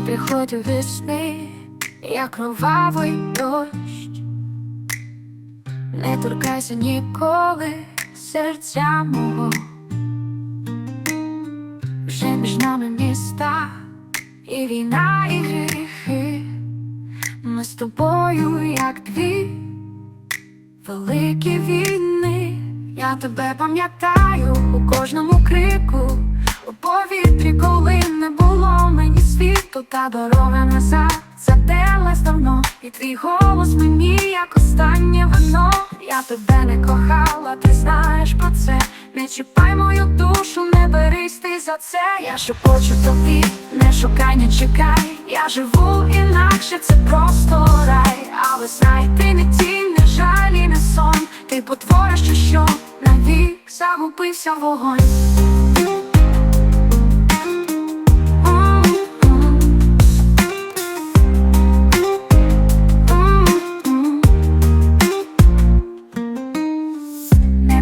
не приходив весни, як кровавий дощ. Не торкайся ніколи серця мого. Вже між нами міста і війна, і гріхи. Ми з тобою, як дві великі війни. Я тебе пам'ятаю у кожному та дорога назад заделась давно, і твій голос мені, як останнє вино. Я тебе не кохала, ти знаєш про це. Не чіпай мою душу, не берись ти за це. Я шепочу тобі, не шукай, не чекай. Я живу інакше, це просто рай. Але знай, ти не тінь, не жаль і не сон. Ти потвора, що що навік загубився вогонь.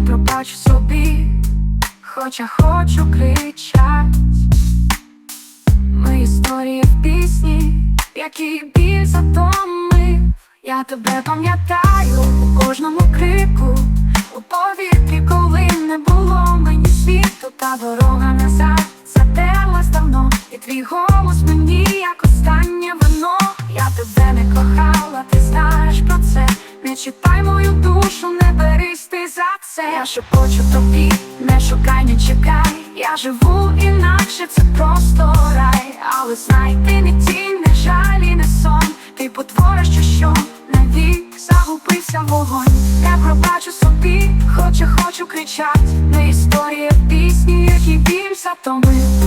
Пробачу собі, хоча хочу кричать. Ми історії в пісні, які біль затомив. Я тебе пам'ятаю у кожному крику, у повітрі, коли не було мені світу, та дорога назад затерлась давно, і твій голос мені, як останнє вино. Я тебе не кохала, ти знаєш про читай мою душу, не берись ти за це. Я шепочу тобі, не шукай, не чекай. Я живу інакше, це просто рай. Але знай, ти не тінь, не жаль і не сон. Ти потвора, що що навік загубився вогонь. Я пробачу собі, хоча хочу кричать. Не історія пісні, які біль затомив.